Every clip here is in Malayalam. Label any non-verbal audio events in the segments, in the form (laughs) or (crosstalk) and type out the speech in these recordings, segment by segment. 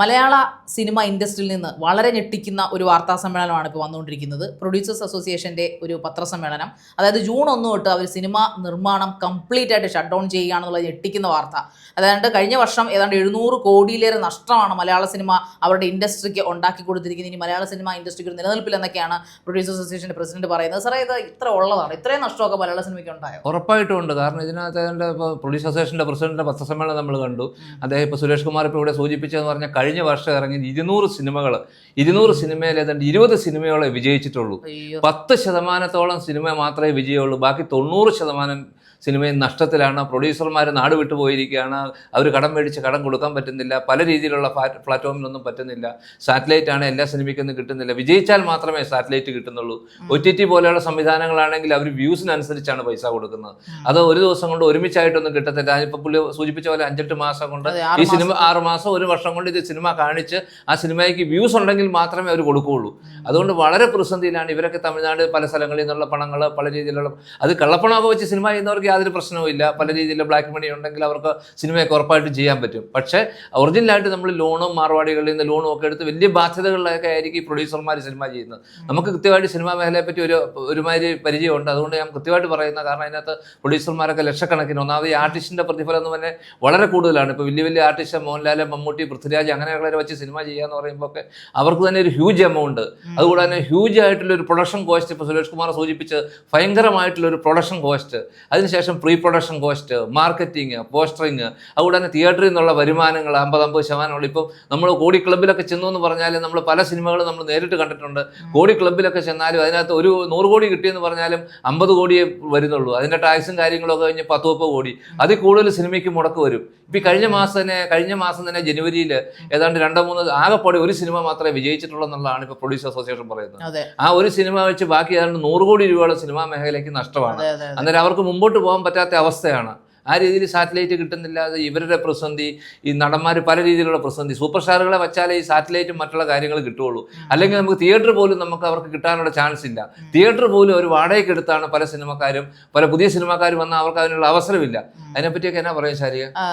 മലയാള സിനിമ ഇൻഡസ്ട്രിയിൽ നിന്ന് വളരെ ഞെട്ടിക്കുന്ന ഒരു വാർത്താ സമ്മേളനമാണ് ഇപ്പോൾ വന്നുകൊണ്ടിരിക്കുന്നത്. പ്രൊഡ്യൂസേഴ്സ് അസോസിയേഷന്റെ ഒരു പത്രസമ്മേളനം. അതായത് ജൂൺ ഒന്ന് തൊട്ട് അവർ സിനിമ നിർമ്മാണം കംപ്ലീറ്റ് ആയിട്ട് ഷട്ട് ഡൗൺ ചെയ്യുകയാണെന്നുള്ള ഞെട്ടിക്കുന്ന വാർത്ത. അതായത് കഴിഞ്ഞ വർഷം ഏതാണ്ട് എഴുന്നൂറ് കോടിയിലേറെ നഷ്ടമാണ് മലയാള സിനിമ അവരുടെ ഇൻഡസ്ട്രിക്ക് ഉണ്ടാക്കി കൊടുത്തിരിക്കുന്നത്. ഇനി മലയാള സിനിമ ഇൻഡസ്ട്രിക്ക് ഒരു നിലനിൽപ്പില്ലെന്നൊക്കെയാണ് പ്രൊഡ്യൂസേഴ്സ് അസോസിയേഷന്റെ പ്രസിഡന്റ് പറയുന്നത്. സാറേ ഇത് ഇത്ര ഉള്ളതാണ്. ഇത്രയും നഷ്ടമൊക്കെ മലയാള സിനിമയ്ക്ക് ഉണ്ടായോ? ഉറപ്പായിട്ടും ഉണ്ട്. കാരണം ഇതിനകത്ത് പ്രൊഡ്യൂസ് അസോസിയേഷന്റെ പ്രസിഡന്റിന്റെ പത്രസമ്മേളനം നമ്മൾ കണ്ടു. അദ്ദേഹം ഇപ്പോൾ സുരേഷ് കുമാർ ഇപ്പോൾ ഇവിടെ സൂചിപ്പിച്ചതെന്ന് പറഞ്ഞാൽ കഴിഞ്ഞ വർഷം ഇറങ്ങിയ ഇരുന്നൂറ് സിനിമകൾ ഇരുന്നൂറ് സിനിമയിൽ ഏതാണ്ട് ഇരുപത് സിനിമകളെ വിജയിച്ചിട്ടുള്ളൂ. പത്ത് ശതമാനത്തോളം സിനിമ മാത്രമേ വിജയമുള്ളൂ ബാക്കി തൊണ്ണൂറ് ശതമാനം സിനിമയും നഷ്ടത്തിലാണ്. പ്രൊഡ്യൂസർമാർ നാട് വിട്ടു പോയിരിക്കുകയാണ്. അവർ കടം മേടിച്ച് കടം കൊടുക്കാൻ പറ്റുന്നില്ല. പല രീതിയിലുള്ള പ്ലാറ്റ് പ്ലാറ്റ്ഫോമിലൊന്നും പറ്റുന്നില്ല. സാറ്റലൈറ്റ് ആണ് എല്ലാ സിനിമയ്ക്കൊന്നും കിട്ടുന്നില്ല. വിജയിച്ചാൽ മാത്രമേ സാറ്റലൈറ്റ് കിട്ടുന്നുള്ളൂ. ഒ ടി ടി പോലെയുള്ള സംവിധാനങ്ങളാണെങ്കിൽ അവർ വ്യൂസിനനുസരിച്ചാണ് പൈസ കൊടുക്കുന്നത്. അത് ഒരു ദിവസം കൊണ്ട് ഒരുമിച്ചായിട്ടൊന്നും കിട്ടത്തില്ല. ഇപ്പോൾ പുള്ളി സൂചിപ്പിച്ച പോലെ അഞ്ചെട്ട് മാസം കൊണ്ട് ഈ സിനിമ ആറ് മാസം ഒരു വർഷം കൊണ്ട് ഇത് സിനിമ കാണിച്ച് ആ സിനിമയ്ക്ക് വ്യൂസ് ഉണ്ടെങ്കിൽ മാത്രമേ അവർ കൊടുക്കുകയുള്ളൂ. അതുകൊണ്ട് വളരെ പ്രതിസന്ധിയിലാണ് ഇവരൊക്കെ തമിഴ്നാട് പല സ്ഥലങ്ങളിൽ നിന്നുള്ള പണങ്ങൾ പല രീതിയിലുള്ള അത് കള്ളപ്പണമൊക്കെ വെച്ച് സിനിമ ചെയ്യുന്നവർക്ക് യാതൊരു പ്രശ്നവും ഇല്ല. പല രീതിയിലുള്ള ബ്ലാക്ക് മണി ഉണ്ടെങ്കിൽ അവർക്ക് സിനിമയൊക്കെ ഉറപ്പായിട്ടും ചെയ്യാൻ പറ്റും. പക്ഷേ ഒറിജിനലായിട്ട് നമ്മൾ ലോണും മാർവാടികളിൽ നിന്ന് ലോണും ഒക്കെ എടുത്ത് വലിയ ബാധ്യതകളിലൊക്കെ ആയിരിക്കും ഈ പ്രൊഡ്യൂസർമാർ സിനിമ ചെയ്യുന്നത്. നമുക്ക് കൃത്യമായിട്ട് സിനിമാ മേഖലയെ പറ്റി ഒരു ഒരുമാതിരി പരിചയമുണ്ട്. അതുകൊണ്ട് ഞാൻ കൃത്യമായിട്ട് പറയുന്ന കാരണം അതിനകത്ത് പ്രൊഡ്യൂസർമാരൊക്കെ ലക്ഷക്കണക്കിന് ഒന്നാമത് ഈ ആർട്ടിസ്റ്റിന്റെ പ്രതിഫലം എന്ന് പറഞ്ഞാൽ വളരെ കൂടുതലാണ്. ഇപ്പോൾ വലിയ വലിയ ആർട്ടിസ്റ്റ് മോഹൻലാൽ മമ്മൂട്ടി പൃഥ്വിരാജ് അങ്ങനെയുള്ളവരെ വെച്ച് സിനിമ ചെയ്യാന്ന് പറയുമ്പോൾ ഒക്കെ അവർക്ക് തന്നെ ഒരു ഹ്യൂജ് എമൗണ്ട് അതുകൂടെ തന്നെ ഹ്യൂജ് ആയിട്ടുള്ള ഒരു പ്രൊഡക്ഷൻ കോസ്റ്റ് ഇപ്പോൾ സുരേഷ് കുമാർ സൂചിപ്പിച്ച് ഭയങ്കരമായിട്ടുള്ള ഒരു പ്രൊഡക്ഷൻ കോസ്റ്റ് അതിനുശേഷം പ്രീ പ്രൊഡക്ഷൻ കോസ്റ്റ് മാർക്കറ്റിംഗ് പോസ്റ്ററിങ് അതുകൂടെ തന്നെ തിയേറ്ററിൽ നിന്നുള്ള വരുമാനങ്ങൾ അമ്പത് അമ്പത് ശതമാനമുള്ള. ഇപ്പോൾ നമ്മൾ കോടി ക്ലബ്ബിലൊക്കെ ചെന്നു എന്ന് പറഞ്ഞാൽ നമ്മൾ പല സിനിമകളും നമ്മൾ നേരിട്ട് കണ്ടിട്ടുണ്ട്. കോടി ക്ലബ്ബിലൊക്കെ ചെന്നാലും അതിനകത്ത് ഒരു നൂറ് കോടി കിട്ടിയെന്ന് പറഞ്ഞാലും അമ്പത് കോടിയേ വരുന്നുള്ളൂ. അതിന്റെ ടാക്സും കാര്യങ്ങളൊക്കെ കഴിഞ്ഞ് പത്ത് മുപ്പത് കോടി. അതിൽ കൂടുതൽ സിനിമയ്ക്ക് മുടക്ക് വരും. ഇപ്പം കഴിഞ്ഞ മാസം തന്നെ കഴിഞ്ഞ മാസം തന്നെ ജനുവരിയിൽ ഏതാണ്ട് രണ്ടോ മൂന്ന് ആകെപ്പാടെ ഒരു സിനിമ മാത്രമേ വിജയിച്ചിട്ടുള്ളൂ എന്നുള്ളതാണ് ഇപ്പോൾ പ്രൊഡ്യൂസർ അസോസിയേഷൻ പറയുന്നത്. ആ ഒരു സിനിമ വെച്ച് ബാക്കി ഏതാണ്ട് നൂറ് കോടി രൂപയുടെ സിനിമാ മേഖലയ്ക്ക് നഷ്ടമാണ്. അന്നേരം അവർക്ക് മുമ്പോട്ട് പോകാൻ പറ്റാത്ത അവസ്ഥയാണ്. ആ രീതിയിൽ സാറ്റലൈറ്റ് കിട്ടുന്നില്ല അത് ഇവരുടെ പ്രതിസന്ധി ഈ നടന്മാർ പല രീതിയിലുള്ള പ്രതിസന്ധി സൂപ്പർ സ്റ്റാറുകളെ വച്ചാലേ ഈ സാറ്റലൈറ്റും മറ്റുള്ള കാര്യങ്ങൾ കിട്ടുള്ളൂ അല്ലെങ്കിൽ നമുക്ക് തിയേറ്റർ പോലും നമുക്ക് അവർക്ക് കിട്ടാനുള്ള ചാൻസ് ഇല്ല. തിയേറ്റർ പോലും ഒരു വാടകയ്ക്ക് എടുത്താണ് പല സിനിമക്കാരും പല പുതിയ സിനിമക്കാരും വന്നാൽ അവർക്ക് അതിനുള്ള അവസരമില്ല. അതിനെപ്പറ്റിയൊക്കെ എന്നാ പറയാം ശാരിക? ആ,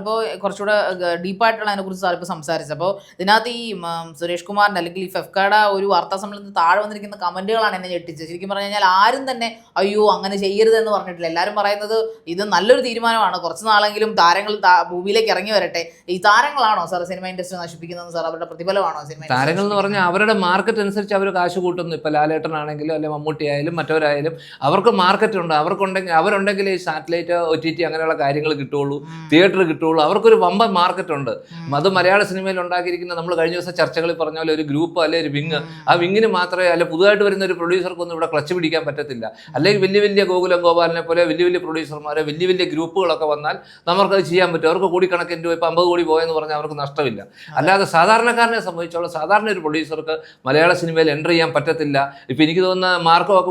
ഇപ്പോ കുറച്ചുകൂടെ ഡീപ്പായിട്ടുള്ള അതിനെക്കുറിച്ച് സംസാരിച്ചത്. സംസാരിച്ചപ്പോൾ ഇതിനകത്ത് ഈ സുരേഷ് കുമാറിന്റെ അല്ലെങ്കിൽ ഈ ഫെഫ്കയുടെ ഒരു വാർത്താ സമ്മേളനത്തിൽ താഴെ വന്നിരിക്കുന്ന കമന്റുകളാണ് എന്നെ ഞെട്ടിച്ചത്. ശരിക്കും പറഞ്ഞു കഴിഞ്ഞാൽ ആരും തന്നെ അയ്യോ അങ്ങനെ ചെയ്യരുത് എന്ന് പറഞ്ഞിട്ടില്ല. എല്ലാവരും പറയുന്നത് ഇത് നല്ലൊരു തീരുമാനമാണ്. കുറച്ച് നാളെങ്കിലും താരങ്ങൾ ഭൂമിയിലേക്ക് ഇറങ്ങി വരട്ടെ. ഈ താരങ്ങളാണോ സാർ സിനിമ ഇൻഡസ്ട്രി നശിപ്പിക്കുന്നത് സാർ? അവരുടെ പ്രതിഫലമാണോ സിനിമ താരങ്ങൾ എന്ന് പറഞ്ഞാൽ അവരുടെ മാർക്കറ്റ് അനുസരിച്ച് അവർ കാശ് കൂട്ടുന്നു. ലാലേട്ടൻ ആണെങ്കിലും അല്ലെങ്കിൽ മമ്മൂട്ടി ആയാലും മറ്റവരായാലും അവർക്ക് മാർക്കറ്റ് ഉണ്ട്. അവർക്കുണ്ടെങ്കിൽ അവരുണ്ടെങ്കിൽ ഈ സാറ്റലൈറ്റ് ഒ ടി ടി അങ്ങനെയുള്ള കാര്യങ്ങൾ കിട്ടുള്ളൂ തിയേറ്റർ കിട്ടുള്ളൂ അവർക്കൊരു വമ്പൻ മാർക്കറ്റ് ഉണ്ട് അത് മലയാള സിനിമയിൽ ഉണ്ടാക്കിയിരിക്കുന്ന നമ്മൾ കഴിഞ്ഞ ദിവസം ചർച്ചകളിൽ പറഞ്ഞ പോലെ ഒരു ഗ്രൂപ്പ് അല്ലെ ഒരു വിങ് ആ വിങ്ങിന് മാത്രമേ അല്ലെ പുതുതായിട്ട് വരുന്ന ഒരു പ്രൊഡ്യൂസർക്കൊന്നും ഇവിടെ ക്ലച്ച് പിടിക്കാൻ പറ്റത്തില്ല. അല്ലെങ്കിൽ വലിയ വലിയ ഗോകുലം ഗോപാലിനെ പോലെ വലിയ വലിയ പ്രൊഡ്യൂസർമാരെ വലിയ വലിയ ഗ്രൂപ്പുകളൊക്കെ വന്നാൽ നമുക്കത് ചെയ്യാൻ പറ്റും. അവർക്ക് കോടിക്കണക്കിന് രൂപ ഇപ്പം അമ്പത് കോടി പോയെന്ന് പറഞ്ഞാൽ അവർക്ക് നഷ്ടമില്ല. അല്ലാതെ സാധാരണക്കാരനെ സംബന്ധിച്ചോളം സാധാരണ ഒരു പ്രൊഡ്യൂസർക്ക് മലയാള സിനിമയിൽ എന്റർ ചെയ്യാൻ പറ്റത്തില്ല. ഇപ്പം എനിക്ക് തോന്നുന്ന മാർക്കോ ഒക്കെ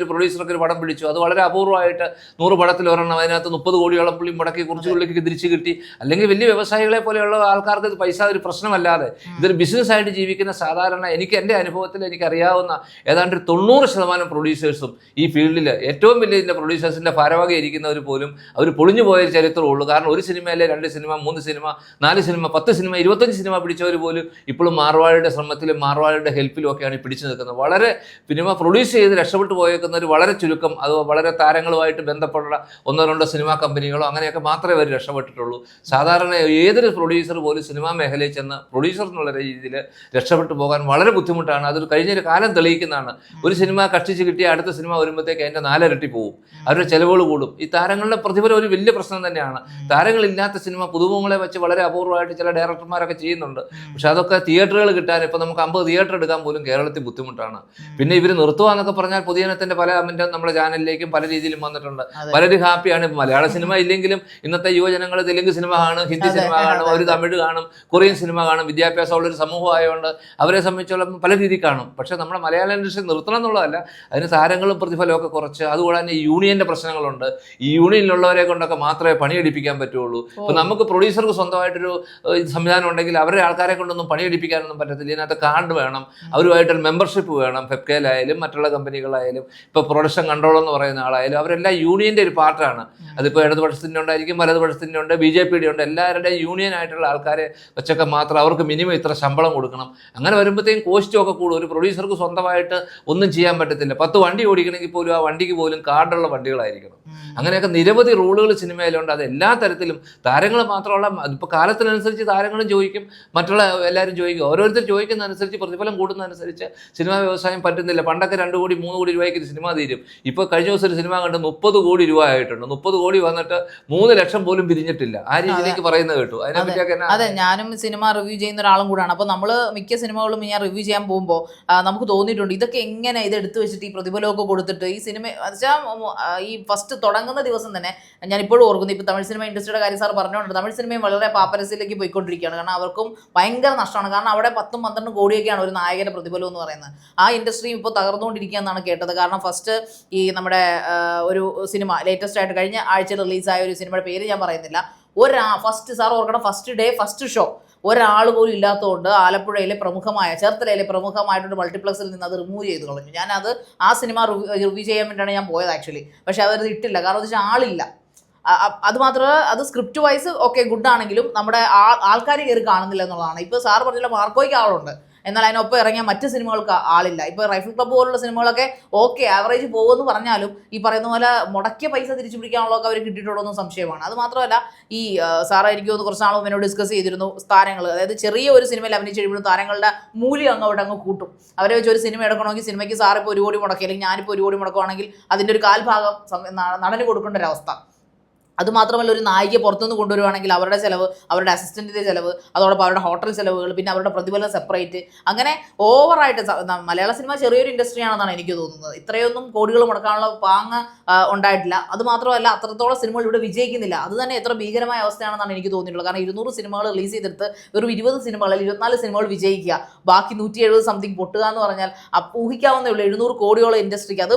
ഒരു പ്രൊഡ്യൂസർക്ക് ഒരു പടം പിടിച്ചു. അത് വളരെ അപൂർവമായിട്ട് നൂറ് പടത്തിൽ ഒരെണ്ണം അതിനകത്ത് മുപ്പത് കോടിയോളം പുള്ളി മുടക്കി കുറച്ച് പുള്ളിക്ക് തിരിച്ചു കിട്ടി. അല്ലെങ്കിൽ വലിയ വ്യവസായികളെ പോലെയുള്ള ആൾക്കാർക്ക് ഇത് പൈസ ഒരു പ്രശ്നമല്ലാതെ ഇതൊരു ബിസിനസ് ആയിട്ട് ജീവിക്കുന്ന സാധാരണ എനിക്ക് എന്റെ അനുഭവത്തിൽ എനിക്ക് അറിയാവുന്ന ഏതാണ്ട് ഒരു തൊണ്ണൂറ് ശതമാനം പ്രൊഡ്യൂസേഴ്സും ഈ ഫീൽഡിൽ ഏറ്റവും വലിയ ഇതിന്റെ പ്രൊഡ്യൂസേഴ്സിന്റെ ഭാരവാഹി ഇരിക്കുന്നവർ പോലും അവർ പൊളിഞ്ഞു പോയ ചരിത്രമേ ഉള്ളൂ. കാരണം ഒരു സിനിമയിലെ രണ്ട് സിനിമ മൂന്ന് സിനിമ നാല് സിനിമ പത്ത് സിനിമ ഇരുപത്തഞ്ച് സിനിമ പിടിച്ചവർ പോലും ഇപ്പോഴും മാർവാളിയുടെ ശ്രമത്തിലും മാർവാളിയുടെ ഹെൽപ്പിലും ഒക്കെയാണ് പിടിച്ചു നിൽക്കുന്നത്. വളരെ സിനിമ പ്രൊഡ്യൂസ് ചെയ്ത് രക്ഷപ്പെട്ടു പോയേക്കുന്നവർ വളരെ ചുരുക്കം അത് വളരെ താരങ്ങളുമായിട്ട് ബന്ധപ്പെട്ട ഒന്നോ രണ്ടോ സിനിമാ കമ്പനികളോ അങ്ങനെയൊക്കെ മാത്രമേ അവർ രക്ഷപ്പെട്ടിട്ടുള്ളൂ. സാധാരണ ഏതൊരു പ്രൊഡ്യൂസർ പോലും സിനിമാ മേഖലയിൽ ചെന്ന് പ്രൊഡ്യൂസർ എന്നുള്ള രീതിയിൽ രക്ഷപ്പെട്ടു പോകാൻ വളരെ ബുദ്ധിമുട്ടാണ്. അതൊരു കഴിഞ്ഞൊരു കാലം തെളിയിക്കുന്നതാണ്. ഒരു സിനിമ കഷ്ടിച്ച് കിട്ടിയ അടുത്ത സിനിമ വരുമ്പോഴത്തേക്ക് അതിന്റെ നാലിരട്ടി പോകും അവരുടെ ചിലവുകൾ കൂടും. ഈ താരങ്ങളുടെ പ്രതിഫലം ഒരു വലിയ പ്രശ്നം തന്നെയാണ്. താരങ്ങളില്ലാത്ത സിനിമ പുതുമുഖങ്ങളെ വെച്ച് വളരെ അപൂർവമായിട്ട് ചില ഡയറക്ടർമാരൊക്കെ ചെയ്യുന്നുണ്ട്. പക്ഷെ അതൊക്കെ തിയേറ്ററുകൾ കിട്ടാൻ ഇപ്പം നമുക്ക് അമ്പത് തിയേറ്റർ എടുക്കാൻ പോലും കേരളത്തിൽ ബുദ്ധിമുട്ടാണ്. പിന്നെ ഇവർ നിർത്തുക എന്നൊക്കെ പറഞ്ഞാൽ പൊതുജനത്തിന്റെ പല കമന്റും നമ്മുടെ ചാനലിലേക്കും പല രീതിയിലും വന്നിട്ടുണ്ട്. വളരെ പലരും ഹാപ്പിയാണ് മലയാള സിനിമ (laughs) ഇല്ലെങ്കിലും ഇന്നത്തെ യുവജനങ്ങൾ തെലുങ്ക് സിനിമ കാണും ഹിന്ദി സിനിമ കാണും അവർ തമിഴ് കാണും കൊറിയൻ സിനിമ കാണും വിദ്യാഭ്യാസമുള്ള ഒരു സമൂഹം ആയതുകൊണ്ട് അവരെ സംബന്ധിച്ചോളം പല രീതി കാണും. പക്ഷേ നമ്മുടെ മലയാള ഇൻഡസ്ട്രി നിർത്തണം എന്നുള്ളതല്ല അതിന് താരങ്ങളും പ്രതിഫലമൊക്കെ കുറച്ച്. അതുകൂടാതെ തന്നെ യൂണിയന്റെ പ്രശ്നങ്ങളുണ്ട്. ഈ യൂണിയനിലുള്ളവരെ കൊണ്ടൊക്കെ മാത്രമേ പണിയെടുപ്പിക്കാൻ പറ്റുള്ളൂ. ഇപ്പൊ നമുക്ക് പ്രൊഡ്യൂസർക്ക് സ്വന്തമായിട്ടൊരു സംവിധാനം ഉണ്ടെങ്കിൽ അവരുടെ ആൾക്കാരെ കൊണ്ടൊന്നും പണിയെടുപ്പിക്കാനൊന്നും പറ്റത്തില്ല. ഇതിനകത്ത് കാർഡ് വേണം അവരുമായിട്ടൊരു മെമ്പർഷിപ്പ് വേണം. ഫെപ്കയിലായാലും മറ്റുള്ള കമ്പനികളായാലും ഇപ്പൊ പ്രൊഡക്ഷൻ കൺട്രോൾ എന്ന് പറയുന്ന ആളായാലും അവരെല്ലാം യൂണിയന്റെ ഒരു പാർട്ടാണ്. അതിപ്പോൾ ഇടതുപക്ഷത്തിന്റെ ഉണ്ടായിരിക്കും വലതുപക്ഷത്തിന്റെ ഉണ്ട് ബി ജെ പിയുടെ ഉണ്ട്. എല്ലാവരുടെയും യൂണിയൻ ആയിട്ടുള്ള ആൾക്കാരെ വെച്ചൊക്കെ മാത്രം അവർക്ക് മിനിമം ഇത്ര ശമ്പളം കൊടുക്കണം. അങ്ങനെ വരുമ്പോഴത്തേക്കും കോസ്റ്റും ഒക്കെ കൂടും. ഒരു പ്രൊഡ്യൂസർക്ക് സ്വന്തമായിട്ട് ഒന്നും ചെയ്യാൻ പറ്റത്തില്ല. പത്ത് വണ്ടി ഓടിക്കണമെങ്കിൽ പോലും ആ വണ്ടിക്ക് പോലും കാർഡുള്ള വണ്ടികളായിരിക്കണം. അങ്ങനെയൊക്കെ നിരവധി റൂളുകൾ സിനിമയിലുണ്ട്. അത് എല്ലാ തരത്തിലും താരങ്ങൾ മാത്രമുള്ള ഇപ്പോൾ കാലത്തിനനുസരിച്ച് താരങ്ങളും ചോദിക്കും. മറ്റുള്ള എല്ലാവരും ചോദിക്കും. ഓരോരുത്തർ ചോദിക്കുന്നതനുസരിച്ച് പ്രതിഫലം കൂടുന്നതനുസരിച്ച് സിനിമാ വ്യവസായം പറ്റുന്നില്ല. പണ്ടൊക്കെ രണ്ട് കോടി മൂന്ന് കോടി രൂപയ്ക്ക് സിനിമ തീരും. ഇപ്പോൾ കഴിഞ്ഞ ദിവസം ഒരു സിനിമ കണ്ട് മുപ്പത് കോടി രൂപ ആയിട്ടുണ്ട്. മുപ്പത് കോടി വന്നിട്ട് മൂന്ന് ലക്ഷം പോലും പിരിഞ്ഞിട്ടില്ല. ആ രീതിയിലേക്ക് പറയുന്നത് കേട്ടു. അതിനെപ്പറ്റിയൊക്കെ അതെ. ഞാനും സിനിമ റിവ്യൂ ചെയ്യുന്ന ഒരാളും കൂടാണ്. അപ്പോൾ നമ്മൾ മിക്ക സിനിമകളും ഞാൻ റിവ്യൂ ചെയ്യാൻ പോകുമ്പോൾ നമുക്ക് തോന്നിയിട്ടുണ്ട് ഇതൊക്കെ എങ്ങനെ ഇത് എടുത്തു വെച്ചിട്ട് ഈ പ്രതിഫലമൊക്കെ കൊടുത്തിട്ട് ഈ സിനിമ വെച്ചാൽ ഈ ഫസ്റ്റ് തുടങ്ങുന്ന ദിവസം തന്നെ ഞാൻ ഇപ്പോഴും ഓർക്കുന്നു. ഇപ്പോൾ തമിഴ് സിനിമ ഇൻഡസ്ട്രിയുടെ കാര്യം സാർ പറഞ്ഞുകൊണ്ട് തമിഴ് സിനിമയും വളരെ പാപ്പരസിലേക്ക് പോയിക്കൊണ്ടിരിക്കുകയാണ്. കാരണം അവർക്കും ഭയങ്കര നഷ്ടമാണ്. കാരണം അവിടെ പത്തും പന്ത്രണ്ടും കോടിയൊക്കെയാണ് ഒരു നായകന്റെ പ്രതിഫലം എന്ന് പറയുന്നത്. ആ ഇൻഡസ്ട്രിയും ഇപ്പോൾ തകർന്നുകൊണ്ടിരിക്കുക എന്നാണ് കേട്ടത്. കാരണം ഫസ്റ്റ് ഈ നമ്മുടെ ഒരു സിനിമ ലേറ്റസ്റ്റ് ആയിട്ട് കഴിഞ്ഞ ആഴ്ച റിലീസായ ഒരു സിനിമയുടെ പേര് ഞാൻ പറയുന്നില്ല. ഒരാ ഫസ്റ്റ് സാർ ഓർക്കണം ഫസ്റ്റ് ഡേ ഫസ്റ്റ് ഷോ ഒരാൾ പോലും ഇല്ലാത്തതുകൊണ്ട് ആലപ്പുഴയിലെ പ്രമുഖമായ ചേർത്തലയിലെ പ്രമുഖമായിട്ടൊരു മൾട്ടിപ്ലക്സിൽ നിന്ന് അത് റിമൂവ് ചെയ്ത് കളഞ്ഞു. ഞാനത് ആ സിനിമ റിവ്യൂ ചെയ്യാൻ വേണ്ടിയാണ് ഞാൻ പോയത് ആക്ച്വലി പക്ഷേ അതൊരു ഇട്ടില്ല. കാരണം എന്ന് വെച്ചാൽ ആളില്ല. അ- അ- അത് മാത്രമേ അത് സ്ക്രിപ്റ്റ് വൈസ് ഓക്കെ ഗുഡ് ആണെങ്കിലും നമ്മുടെ ആൾക്കാർ കയറി കാണുന്നില്ല എന്നുള്ളതാണ്. ഇപ്പോൾ സാർ പറഞ്ഞില്ല മാർക്കോയ്ക്ക് ആളുണ്ട്. എന്നാൽ അതിനൊപ്പം ഇറങ്ങിയ മറ്റ് സിനിമകൾക്ക് ആളില്ല. ഇപ്പോൾ റൈഫിൾ ക്ലബ്ബ് പോലുള്ള സിനിമകളൊക്കെ ഓക്കെ ആവറേജ് പോകുമെന്ന് പറഞ്ഞാലും ഈ പറയുന്ന പോലെ മുടക്കിയ പൈസ തിരിച്ചു പിടിക്കാനുള്ളതൊക്കെ അവർ കിട്ടിയിട്ടുള്ളൂ എന്ന് സംശയമാണ്. അത് മാത്രമല്ല ഈ സാറ് എനിക്ക് തോന്നുന്നു കുറച്ച് നാളും എന്നോട് ഡിസ്കസ് ചെയ്തിരുന്നു താരങ്ങൾ അതായത് ചെറിയ ഒരു സിനിമയിൽ അഭിനയിച്ച് കഴിയുമ്പോൾ താരങ്ങളുടെ മൂല്യം അങ്ങ് അവിടെ അങ്ങ് കൂട്ടും. അവരെ വെച്ച് ഒരു സിനിമ എടുക്കണമെങ്കിൽ സിനിമയ്ക്ക് സാർ ഇപ്പോൾ ഒരു കോടി മുടക്കി അല്ലെങ്കിൽ ഞാനിപ്പോൾ ഒരു കോടി മുടക്കുകയാണെങ്കിൽ അതിന്റെ ഒരു കാൽഭാഗം നടന് കൊടുക്കേണ്ട ഒരു അവസ്ഥ അത് മാത്രമല്ല ഒരു നായികയെ പുറത്തുനിന്ന് കൊണ്ടുവരുവാണെങ്കിൽ അവരുടെ ചിലവ് അവരുടെ അസിസ്റ്റന്റിന്റെ ചിലവ് അതോടൊപ്പം അവരുടെ ഹോട്ടൽ ചിലവുകൾ പിന്നെ അവരുടെ പ്രതിഫലം സെപ്പറേറ്റ് അങ്ങനെ ഓവറായിട്ട് മലയാള സിനിമ ചെറിയൊരു ഇൻഡസ്ട്രി ആണെന്നാണ് എനിക്ക് തോന്നുന്നത്. ഇത്രയൊന്നും കോടികൾ മുടക്കാനുള്ള പാങ്ങ് ഉണ്ടായിട്ടില്ല. അതുമാത്രമല്ല അത്രത്തോളം സിനിമകൾ ഇവിടെ വിജയിക്കുന്നില്ല. അത് തന്നെ എത്ര ഭീകരമായ അവസ്ഥയാണെന്നാണ് എനിക്ക് തോന്നിയിട്ടുള്ളത്. കാരണം ഇരുന്നൂറ് സിനിമകൾ റിലീസ് ചെയ്തെടുത്ത് വെറും ഇരുപത് സിനിമകളിൽ ഇരുപത്തിനാല് സിനിമകൾ വിജയിക്കുക. ബാക്കി നൂറ്റി എഴുപത് സംതിങ് പൊട്ടുക എന്ന് പറഞ്ഞാൽ അപ്പൂഹിക്കാവുന്നേ ഉള്ളൂ. എഴുന്നൂറ് കോടിയോളം ഇൻഡസ്ട്രിക്ക് അത്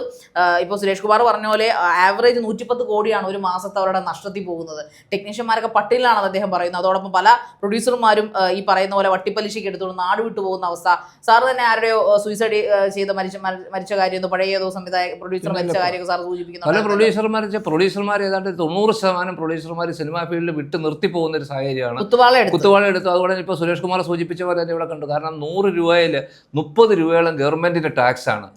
ഇപ്പോൾ സുരേഷ് കുമാർ പറഞ്ഞ പോലെ ആവറേജ് നൂറ്റിപ്പത്ത് കോടിയാണ് ഒരു മാസത്തെ അവരുടെ നഷ്ടത്തിൽ പോകുന്നത്. ടെക്നീഷ്യന്മാരൊക്കെ പട്ടിലാണെന്ന് അദ്ദേഹം പറയുന്നത് അതോടൊപ്പം പല പ്രൊഡ്യൂസർമാരും ഈ പറയുന്ന പോലെ വട്ടിപ്പലിശയ്ക്ക് എടുത്തുകൊണ്ട് നാട് വിട്ടു പോകുന്ന അവസ്ഥ. സാർ തന്നെ ആരുടെയോ സൂയിസൈഡ് ചെയ്ത് മരിച്ച മര- മരിച്ച കാര്യം പഴയ ഏതോ സംവിധായക പ്രൊഡ്യൂസർ മരിച്ച കാര്യമൊക്കെ സാർ പല സൂചിപ്പിക്കുന്നുണ്ട് പ്രൊഡ്യൂസർമാർ പ്രൊഡ്യൂസർമാർ ഏതാണ്ട് തൊണ്ണൂറ് ശതമാനം പ്രൊഡ്യൂസർമാർ സിനിമാ ഫീൽഡിൽ വിട്ട് നിർത്തി പോകുന്ന ഒരു സാഹചര്യമാണ്. കുത്തുവാള എടുത്തു. അതുകൊണ്ട് ഇപ്പോൾ സുരേഷ് കുമാർ സൂചിപ്പിച്ച പോലെ തന്നെ ഇവിടെ കണ്ടു. കാരണം നൂറ് രൂപയിൽ മുപ്പത് രൂപയോളം ഗവൺമെന്റിന്റെ ടാക്സ് ആണ്.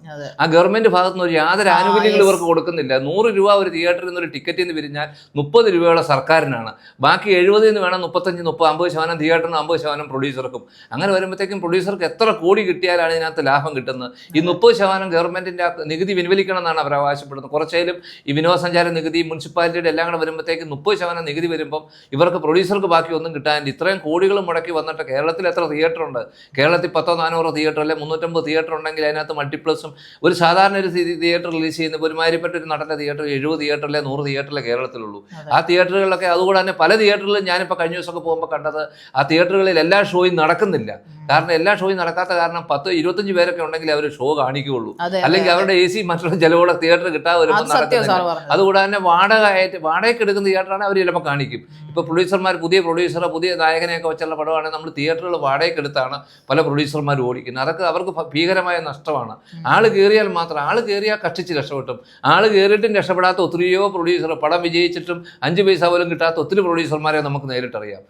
ആ ഗവൺമെന്റ് ഭാഗത്തുനിന്ന് ഒരു യാതൊരു ആ, ആനുകൂല്യങ്ങളും. ഇവർക്ക് കൊടുക്കുന്നില്ല. നൂറ് രൂപ ഒരു തിയേറ്ററിൽ നിന്ന് ഒരു ടിക്കറ്റിൽ നിന്ന് പിരിഞ്ഞാൽ മുപ്പത് രൂപയുള്ള സർക്കാരിനാണ്. ബാക്കി എഴുപതിൽ നിന്ന് വേണം മുപ്പത്തഞ്ച് മുപ്പത് അമ്പത് ശതമാനം തിയേറ്ററിന് അമ്പത് ശതമാനം പ്രൊഡ്യൂസർക്കും. അങ്ങനെ വരുമ്പോഴത്തേക്കും പ്രൊഡ്യൂസർക്ക് എത്ര കോടി കിട്ടിയാലാണ് ഇതിനകത്ത് ലാഭം കിട്ടുന്നത്? ഈ മുപ്പത് ശതമാനം ഗവൺമെന്റിന്റെ ആ നികുതി പിൻവലിക്കണം എന്നാണ് അവർ അവകാശപ്പെടുന്നത്. കുറച്ചേലും ഈ വിനോദസഞ്ചാര നികുതി മുനിസിപ്പാലിറ്റിയുടെ എല്ലാം കൂടെ വരുമ്പോഴത്തേക്കും മുപ്പത് ശതമാനം നികുതി വരുമ്പം ഇവർക്ക് പ്രൊഡ്യൂസർക്ക് ബാക്കി ഒന്നും കിട്ടാനില്ല. ഇത്രയും കോടികൾ മുടക്കി വന്നിട്ട് കേരളത്തിൽ എത്ര തിയേറ്റർ ഉണ്ട് കേരളത്തിൽ പത്തോ നാനൂറോ തിയേറ്റർ അല്ലെ മുന്നൂറ്റമ്പത് തിയേറ്റർ ഉണ്ടെങ്കിൽ അതിനകത്ത് മൾട്ടിപ്ലസും ഒരു സാധാരണ ഒരു തിയേറ്റർ റിലീസ് ചെയ്യുന്ന ഒരുമാതിരിപ്പെട്ട ഒരു നടന്റെ തിയേറ്റർ എഴുപത് തിയേറ്ററിലെ നൂറ് തിയേറ്ററിലെ കേരളത്തിലുള്ളൂ. ആ തിയേറ്ററുകളിലൊക്കെ അതുകൂടാതെ തന്നെ പല തിയേറ്ററുകളിലും ഞാനിപ്പോൾ കഴിഞ്ഞ ദിവസമൊക്കെ പോകുമ്പോൾ കണ്ടത് ആ തിയേറ്ററുകളിൽ എല്ലാ ഷോയും നടക്കുന്നില്ല. കാരണം എല്ലാ ഷോയും നടക്കാത്ത കാരണം പത്ത് ഇരുപത്തഞ്ച് പേരൊക്കെ ഉണ്ടെങ്കിൽ അവർ ഷോ കാണിക്കുകയുള്ളൂ. അല്ലെങ്കിൽ അവരുടെ എ സി മറ്റുള്ള ചിലവുള്ള തിയേറ്റർ കിട്ടാതെ വരുമ്പോൾ നടക്കുന്നില്ല. അതുകൂടാതെ തന്നെ വാടക ആയിട്ട് വാടകയ്ക്ക് എടുക്കുന്ന തിയേറ്ററാണ് അവർ ചിലപ്പോൾ കാണിക്കും. ഇപ്പോൾ പ്രൊഡ്യൂസർമാർ പുതിയ പ്രൊഡ്യൂസറെ പുതിയ നായകനെയൊക്കെ വെച്ചുള്ള പടമാണെങ്കിൽ നമ്മൾ തിയേറ്ററുകൾ വാടകയ്ക്ക് എടുത്താണ് പല പ്രൊഡ്യൂസർമാർ ഓടിക്കുന്നത്. അതൊക്കെ അവർക്ക് ഭീകരമായ നഷ്ടമാണ്. ആൾ കയറിയാൽ മാത്രം ആൾ കയറിയാൽ കഷ്ടിച്ച് രക്ഷപ്പെട്ടും. ആൾ കയറിയിട്ടും രക്ഷപ്പെടാത്ത ഒത്തിരിയോ പ്രൊഡ്യൂസർ പടം വിജയിച്ചിട്ടും അഞ്ച് പൈസ പോലും കിട്ടാത്ത ഒത്തിരി പ്രൊഡ്യൂസർമാരെ നമുക്ക് നേരിട്ടറിയാം.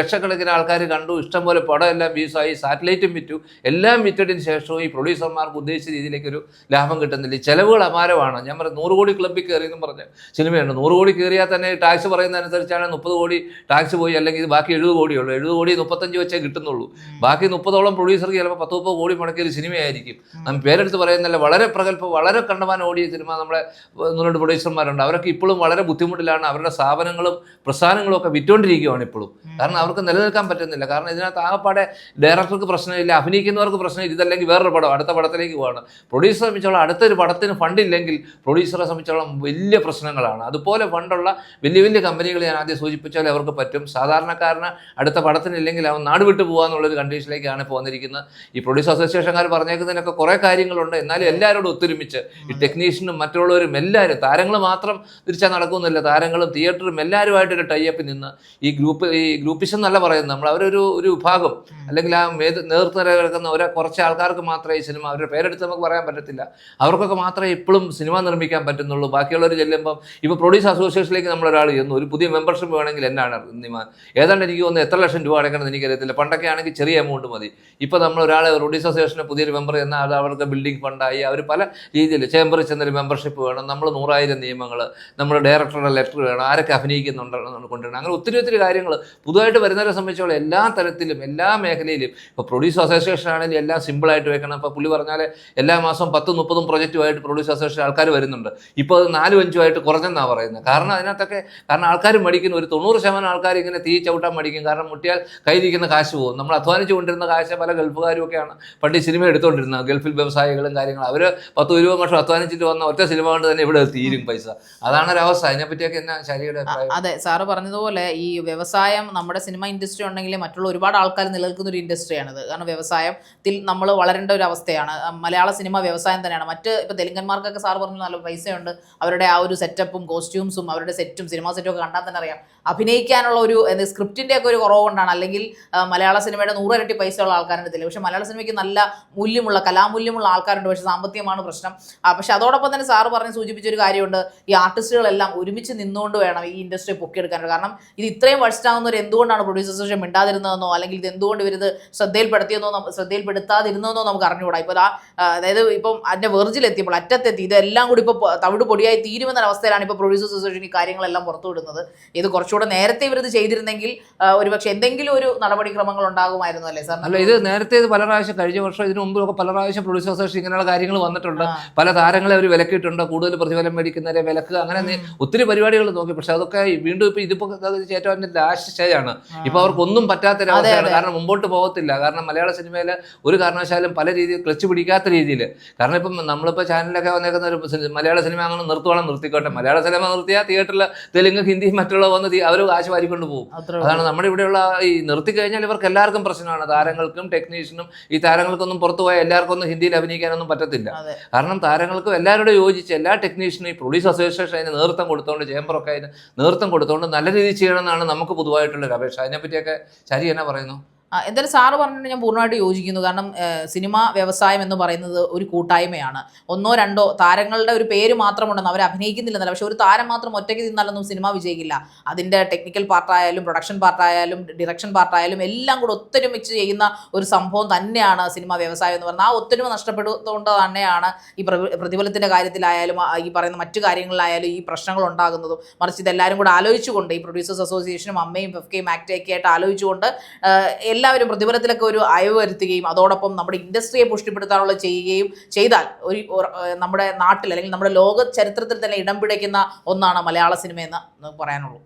ലക്ഷക്കണക്കിന് ആൾക്കാർ കണ്ടു. ഇഷ്ടംപോലെ പടം എല്ലാം വീസായി സാറ്റലൈറ്റും വിറ്റു. എല്ലാം വിറ്റതിന് ശേഷവും ഈ പ്രൊഡ്യൂസർമാർക്ക് ഉദ്ദേശിച്ച രീതിയിലേക്കൊരു ലാഭം കിട്ടുന്നില്ല. ഈ ചിലവുകൾ അപാരമാണ്. ഞാൻ പറഞ്ഞു നൂറ് കോടി ക്ലബ്ബിൽ കയറി എന്നും പറഞ്ഞ സിനിമയുണ്ട്. നൂറ് കോടി കയറിയാൽ തന്നെ ടാക്സ് പറയുന്നതനുസരിച്ചാണ് മുപ്പത് കോടി ടാക്സ് പോയി അല്ലെങ്കിൽ ബാക്കി എഴുപത് കോടിയുള്ളൂ. എഴുപത് കോടി മുപ്പത്തഞ്ച് വെച്ചേ കിട്ടുന്നുള്ളൂ. ബാക്കി മുപ്പതോളം പ്രൊഡ്യൂസർക്ക് ചിലപ്പോൾ പത്ത് മുപ്പത് കോടി മുടക്കിയ ഒരു സിനിമയായിരിക്കും. നമ്മൾ പേരെടുത്ത് പറയുന്നില്ല വളരെ പ്രഗത്ഭ വളരെ കണ്ടമാനം ഓടിയ സിനിമ നമ്മുടെ ഒന്നുരണ്ട് പ്രൊഡ്യൂസർമാരുണ്ട്. അവരൊക്കെ ഇപ്പോഴും വളരെ ബുദ്ധിമുട്ടിലാണ് അവരുടെ സ്ഥാപനങ്ങളും പ്രസ്ഥാനങ്ങളും ഒക്കെ വിറ്റുകൊണ്ടിരിക്കുകയാണ് ഇപ്പോഴും. കാരണം അവർക്ക് നിലനിൽക്കാൻ പറ്റുന്നില്ല. കാരണം ഇതിനകത്ത് ആകപ്പാടെ ഡയറക്ടർ ഡയറക്ടർക്ക് പ്രശ്നമില്ല അഭിനയിക്കുന്നവർക്ക് പ്രശ്നമില്ല ഇതല്ലെങ്കിൽ വേറൊരു പടം അടുത്ത പടത്തിലേക്ക് പോകണം പ്രൊഡ്യൂസറെ സംബന്ധിച്ചോളം അടുത്തൊരു പടത്തിന് ഫണ്ടില്ലെങ്കിൽ പ്രൊഡ്യൂസറെ സംബന്ധിച്ചോളം വലിയ പ്രശ്നങ്ങളാണ്. അതുപോലെ ഫണ്ടുള്ള വലിയ വലിയ കമ്പനികൾ ഞാൻ ആദ്യം സൂചിപ്പിച്ചാൽ അവർക്ക് പറ്റും. സാധാരണക്കാരന് അടുത്ത പടത്തിനില്ലെങ്കിൽ അവൻ നാട് വിട്ടു പോകാന്നുള്ളൊരു കണ്ടീഷനിലേക്കാണ് ഇപ്പോൾ വന്നിരിക്കുന്നത്. ഈ പ്രൊഡ്യൂസർ അസോസിയേഷൻകാർ പറഞ്ഞേക്കുന്നതിനൊക്കെ കുറേ കാര്യങ്ങളുണ്ട്. എന്നാലും എല്ലാവരോടും ഒത്തൊരുമിച്ച് ഈ ടെക്നീഷ്യനും മറ്റുള്ളവരും എല്ലാവരും താരങ്ങൾ മാത്രം തിരിച്ചാൽ നടക്കുന്നില്ല. താരങ്ങളും തിയേറ്ററും എല്ലാവരുമായിട്ടൊരു ടൈ അപ്പ് നിന്ന് ഈ ഗ്രൂപ്പ് ഈ ഗ്രൂപ്പിസം എന്നല്ല പറയുന്നത്. നമ്മൾ അവരൊരു ഒരു വിഭാഗം. അല്ലെങ്കിൽ ആ മേത് നേതൃത്വം കിടക്കുന്ന ഒരു കുറച്ച് ആൾക്കാർക്ക് മാത്രമേ ഈ സിനിമ അവരുടെ പേരെടുത്ത് നമുക്ക് പറയാൻ പറ്റത്തില്ല. അവർക്കൊക്കെ മാത്രമേ ഇപ്പോഴും സിനിമ നിർമ്മിക്കാൻ പറ്റുന്നുള്ളൂ. ബാക്കിയുള്ളവർ ചെല്ലുമ്പം ഇപ്പോൾ പ്രൊഡ്യൂസ് അസോസിയേഷനിലേക്ക് നമ്മളൊരാൾ ചെയ്യുന്നു ഒരു പുതിയ മെമ്പർഷിപ്പ് വേണമെങ്കിൽ എന്നാണ് സിനിമ. ഏതാണ്ട് എനിക്ക് തോന്നുന്നു എത്ര ലക്ഷം രൂപ അടയ്ക്കണം എനിക്കറിയത്തില്ല. പണ്ടൊക്കെ ആണെങ്കിൽ ചെറിയ എമൗണ്ട് മതി. ഇപ്പോൾ നമ്മൾ ഒരാളെ പ്രൊഡ്യൂസ് അസോസിയേഷനെ പുതിയൊരു മെമ്പർ ചെന്നാൽ അത് അവർക്ക് ബിൽഡിംഗ് ഫണ്ടായി അവർ പല രീതിയിൽ ചേംബറിൽ ചെന്നൊരു മെമ്പർഷിപ്പ് വേണം. നമ്മൾ നൂറായിരം നിയമങ്ങൾ നമ്മുടെ ഡയറക്ടറുടെ ലെറ്റർ വേണം. ആരൊക്കെ അഭിനയിക്കുന്നുണ്ടെന്ന് കൊണ്ടുവരണം. അങ്ങനെ ഒത്തിരി ഒത്തിരി കാര്യങ്ങൾ പുതുതായിട്ട് വരുന്നവരെ സംബന്ധിച്ചോളം എല്ലാ തരത്തിലും എല്ലാ മേഖലയിലും ഇപ്പോൾ പ്രൊഡ്യൂസ് അസോസിയേഷൻ ആണെങ്കിൽ എല്ലാം സിമ്പിളായിട്ട് വെക്കണം. ഇപ്പോൾ പുള്ളി പറഞ്ഞാൽ എല്ലാ മാസവും പത്തും മുപ്പതും പ്രൊജക്റ്റുമായിട്ട് പ്രൊഡ്യൂസ് അസോസിയേഷൻ ആൾക്കാർ വരുന്നുണ്ട്. ഇപ്പോൾ അത് നാലും അഞ്ചുമായിട്ട് കുറഞ്ഞെന്നാണ് പറയുന്നത്. കാരണം അതിനകത്തൊക്കെ കാരണം ആൾക്കാർ മടിക്കുന്നു. ഒരു തൊണ്ണൂറ് ശതമാനം ആൾക്കാർ ഇങ്ങനെ തീ ചവിട്ടാൻ മടിക്കും. കാരണം മുട്ടിയാൽ കൈയിരിക്കുന്ന കാശ് പോകും. നമ്മൾ അധ്വാനിച്ചു കൊണ്ടിരുന്ന കാശ് പല ഗൾഫുകാരും ഒക്കെയാണ് പണ്ട് ഈ സിനിമ എടുത്തുകൊണ്ടിരുന്നത്. ഗൾഫിൽ വ്യവസായികളും കാര്യങ്ങളും. അവർ പത്ത് ഇരുപത് വർഷം അധ്വാനിച്ചിട്ട് വന്ന ഒറ്റ സിനിമ കൊണ്ട് തന്നെ ഇവിടെ തീരും പൈസ. അതാണ് ഒരു അവസ്ഥ അതിനെപ്പറ്റിയൊക്കെ എന്നാ ശരിയുടെ അതെ സാറ് പറഞ്ഞതുപോലെ ഈ വ്യവസായം നമ്മുടെ സിനിമ ഇൻഡസ്ട്രി ഉണ്ടെങ്കിൽ മറ്റുള്ള ഒരുപാട് ആൾക്കാർ നിലനിൽക്കുന്ന ഒരു ഇൻഡസ്ട്രിയാണിത് കാരണം വ്യവസായത്തിൽ നമ്മൾ വളരേണ്ട ഒരു അവസ്ഥയാണ്. മലയാള സിനിമ വ്യവസായം തന്നെയാണ്. മറ്റ് ഇപ്പോൾ തെലുങ്കന്മാർക്കൊക്കെ സാർ പറഞ്ഞു നല്ല പൈസയുണ്ട്. അവരുടെ ആ ഒരു സെറ്റപ്പും കോസ്റ്റ്യൂംസും അവരുടെ സെറ്റും സിനിമാ സെറ്റും ഒക്കെ കണ്ടാൽ തന്നെ അറിയാം. അഭിനയിക്കാനുള്ള ഒരു സ്ക്രിപ്റ്റിന്റെ ഒക്കെ ഒരു കുറവ് കൊണ്ടാണ് അല്ലെങ്കിൽ മലയാള സിനിമയുടെ നൂറിരട്ടി പൈസയുള്ള ആൾക്കാരുടെ ഇതിൽ പക്ഷേ മലയാള സിനിമയ്ക്ക് നല്ല മൂല്യമുള്ള കലാമൂല്യമുള്ള ആൾക്കാരുണ്ട്. പക്ഷേ സാമ്പത്തികമാണ് പ്രശ്നം. പക്ഷേ അതോടൊപ്പം തന്നെ സാറ് പറഞ്ഞ് സൂചിപ്പിച്ച ഒരു കാര്യമുണ്ട്. ഈ ആർട്ടിസ്റ്റുകളെല്ലാം ഒരുമിച്ച് നിന്നുകൊണ്ട് വേണം ഈ ഇൻഡസ്ട്രി പൊക്കിയെടുക്കാനായിട്ട്. കാരണം ഇത് ഇത്രയും വർഷത്താകുന്നവർ എന്തുകൊണ്ടാണ് പ്രൊഡ്യൂസേഴ്സ് മിണ്ടാതിരുന്നതെന്നോ അല്ലെങ്കിൽ ഇത് എന്തുകൊണ്ട് ഇവരിത് ശ്രദ്ധയിൽപ്പെടുത്തിയെന്നോ ശ്രദ്ധയിൽപ്പെടുത്താതിരുന്നതെന്നോ നമുക്ക് അറിഞ്ഞുകൂടാ ഇപ്പോൾ ആ അതായത് ഇപ്പം അതിന്റെ വെർജിലെത്തിയപ്പോൾ അറ്റത്തെത്തി. ഇതെല്ലാം കൂടി ഇപ്പോൾ തവിട് പൊടിയായി തീരുമെന്ന അവസ്ഥയിലാണ് ഇപ്പോൾ പ്രൊഡ്യൂസേഴ്സ് അസോസിയേഷൻ ഈ കാര്യങ്ങളെല്ലാം പുറത്തു വിടുന്നത് ഇത് കുറച്ചുകൂടെ നേരത്തെ ഇവരിത് ചെയ്തിരുന്നെങ്കിൽ ഒരു ഒരുപക്ഷെ എന്തെങ്കിലും ഒരു നടപടിക്രമങ്ങൾ ഉണ്ടാകുമായിരുന്നു അല്ലേ സാർ? അല്ല ഇത് നേരത്തെ ഇത് പല പ്രാവശ്യം കഴിഞ്ഞ വർഷം ഇതിനു മുമ്പ് പല പ്രാവശ്യം പ്രൊഡ്യൂസേഴ്സ് അസോസിയേഷൻ ഇങ്ങനെയുള്ള കാര്യങ്ങൾ വന്നിട്ടുണ്ട്. പല താരങ്ങളെ അവർ വിലക്കിയിട്ടുണ്ട്. കൂടുതൽ പ്രതിഫലം മേടിക്കുന്നവരെ വിലക്ക്. അങ്ങനെ ഒത്തിരി പരിപാടികൾ നോക്കി. പക്ഷെ അതൊക്കെ വീണ്ടും ഇപ്പൊ ഇതിപ്പോ ഏറ്റവും ലാസ്റ്റ് സ്റ്റേജ് ആണ്. ഇപ്പൊ അവർക്ക് ഒന്നും പറ്റാത്തൊരവസ്ഥയാണ്. കാരണം മുമ്പോട്ട് പോകത്തില്ല. കാരണം മലയാള സിനിമയിൽ ഒരു കാരണവശാലും പല രീതിയിൽ ക്ലച്ച് പിടിക്കാത്ത രീതിയിൽ കാരണം ഇപ്പം നമ്മളിപ്പോൾ ചാനലിലൊക്കെ വന്നേക്കുന്ന ഒരു മലയാള സിനിമ അങ്ങനെ നിർത്തുവാണെങ്കിൽ നിർത്തിക്കോട്ടെ. മലയാള സിനിമ നിർത്തിയാൽ തിയേറ്ററിൽ തെലുങ്ക് ഹിന്ദി മറ്റുള്ള വന്ന് അവർ കാശ് വാരിക്കൊണ്ട് പോകും. അതാണ് നമ്മുടെ ഇവിടെയുള്ള ഈ നിർത്തി കഴിഞ്ഞാൽ ഇവർക്ക് എല്ലാവർക്കും പ്രശ്നമാണ്. താരങ്ങൾക്കും ടെക്നീഷ്യനും ഈ താരങ്ങൾക്കൊന്നും പുറത്തു പോയാൽ എല്ലാവർക്കും ഒന്നും ഹിന്ദിയിൽ അഭിനയിക്കാനൊന്നും പറ്റത്തില്ല. കാരണം താരങ്ങൾക്കും എല്ലാവരോടും യോജിച്ച് എല്ലാ ടെക്നീഷ്യനും ഈ പ്രൊഡ്യൂസ് അസോസിയേഷൻ അതിന് നേതൃത്വം കൊടുത്തുകൊണ്ട് ചേംബറൊക്കെ അതിന് നേതൃത്വം കൊടുത്തുകൊണ്ട് നല്ല രീതിയിൽ ചെയ്യണമെന്നാണ് നമുക്ക് പൊതുവായിട്ടുള്ളൊരു അപേക്ഷ. അതിനെപ്പറ്റിയൊക്കെ ശരി എന്നാ പറയുന്നു? എന്തായാലും സാറ് പറഞ്ഞിട്ട് ഞാൻ പൂർണമായിട്ട് യോജിക്കുന്നു. കാരണം സിനിമ വ്യവസായം എന്ന് പറയുന്നത് ഒരു കൂട്ടായ്മയാണ്. ഒന്നോ രണ്ടോ താരങ്ങളുടെ ഒരു പേര് മാത്രം മാത്രമുണ്ടെന്ന് അവർ അഭിനയിക്കുന്നില്ലെന്നല്ല. പക്ഷെ ഒരു താരം മാത്രം ഒറ്റയ്ക്ക് നിന്നാലൊന്നും സിനിമ വിജയിക്കില്ല. അതിന്റെ ടെക്നിക്കൽ പാർട്ടായാലും പ്രൊഡക്ഷൻ പാർട്ടായാലും ഡിറക്ഷൻ പാർട്ടായാലും എല്ലാം കൂടെ ഒത്തൊരുമിച്ച് ചെയ്യുന്ന ഒരു സംഭവം തന്നെയാണ് സിനിമ വ്യവസായം എന്ന് പറയുന്നത് ആ ഒത്തൊരുമ നഷ്ടപ്പെടുത്തുകൊണ്ട് തന്നെയാണ് ഈ പ്ര- പ്രതിഫലത്തിന്റെ കാര്യത്തിലായാലും ഈ പറയുന്ന മറ്റു കാര്യങ്ങളിലായാലും ഈ പ്രശ്നങ്ങൾ ഉണ്ടാകുന്നതും. മറിച്ച് ഇതെല്ലാവരും കൂടെ ആലോചിച്ചുകൊണ്ട് ഈ പ്രൊഡ്യൂസേഴ്സ് അസോസിയേഷനും അമ്മയും എഫ് കെയും ആക്ടേക്കെ ആയിട്ട് ആലോചിച്ചുകൊണ്ട് ആഹ് എല്ലാവരും പ്രതിഫലത്തിലൊക്കെ ഒരു അയവ് വരുത്തുകയും അതോടൊപ്പം നമ്മുടെ ഇൻഡസ്ട്രിയെ പുഷ്ടിപ്പെടുത്താനുള്ള ചെയ്യുകയും ചെയ്താൽ ഒരു നമ്മുടെ നാട്ടിൽ അല്ലെങ്കിൽ നമ്മുടെ ലോക ചരിത്രത്തിൽ തന്നെ ഇടം പിടിക്കുന്ന ഒന്നാണ് മലയാള സിനിമയെന്ന് പറയാനുള്ളൂ.